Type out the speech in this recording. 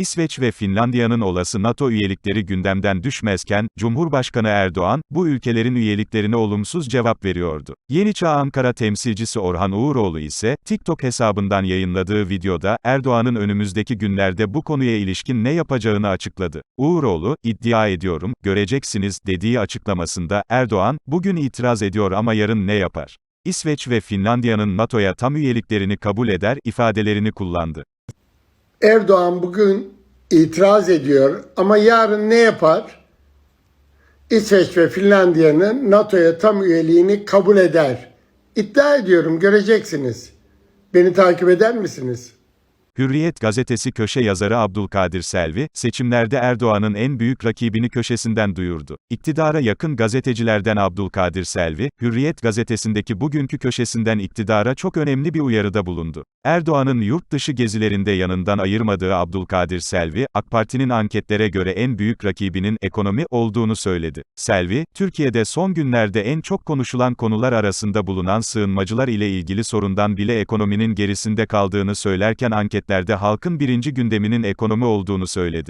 İsveç ve Finlandiya'nın olası NATO üyelikleri gündemden düşmezken, Cumhurbaşkanı Erdoğan, bu ülkelerin üyeliklerine olumsuz cevap veriyordu. Yeni Çağ Ankara temsilcisi Orhan Uğuroğlu ise, TikTok hesabından yayınladığı videoda, Erdoğan'ın önümüzdeki günlerde bu konuya ilişkin ne yapacağını açıkladı. Uğuroğlu, iddia ediyorum, göreceksiniz, dediği açıklamasında, Erdoğan, bugün itiraz ediyor ama yarın ne yapar? İsveç ve Finlandiya'nın NATO'ya tam üyeliklerini kabul eder ifadelerini kullandı. Erdoğan bugün itiraz ediyor ama yarın ne yapar? İsveç ve Finlandiya'nın NATO'ya tam üyeliğini kabul eder. İddia ediyorum göreceksiniz. Beni takip eder misiniz? Hürriyet gazetesi köşe yazarı Abdülkadir Selvi, seçimlerde Erdoğan'ın en büyük rakibini köşesinden duyurdu. İktidara yakın gazetecilerden Abdülkadir Selvi, Hürriyet gazetesindeki bugünkü köşesinden iktidara çok önemli bir uyarıda bulundu. Erdoğan'ın yurt dışı gezilerinde yanından ayırmadığı Abdülkadir Selvi, AK Parti'nin anketlere göre en büyük rakibinin ekonomi olduğunu söyledi. Selvi, Türkiye'de son günlerde en çok konuşulan konular arasında bulunan sığınmacılar ile ilgili sorundan bile ekonominin gerisinde kaldığını söylerken anketlerde halkın birinci gündeminin ekonomi olduğunu söyledi.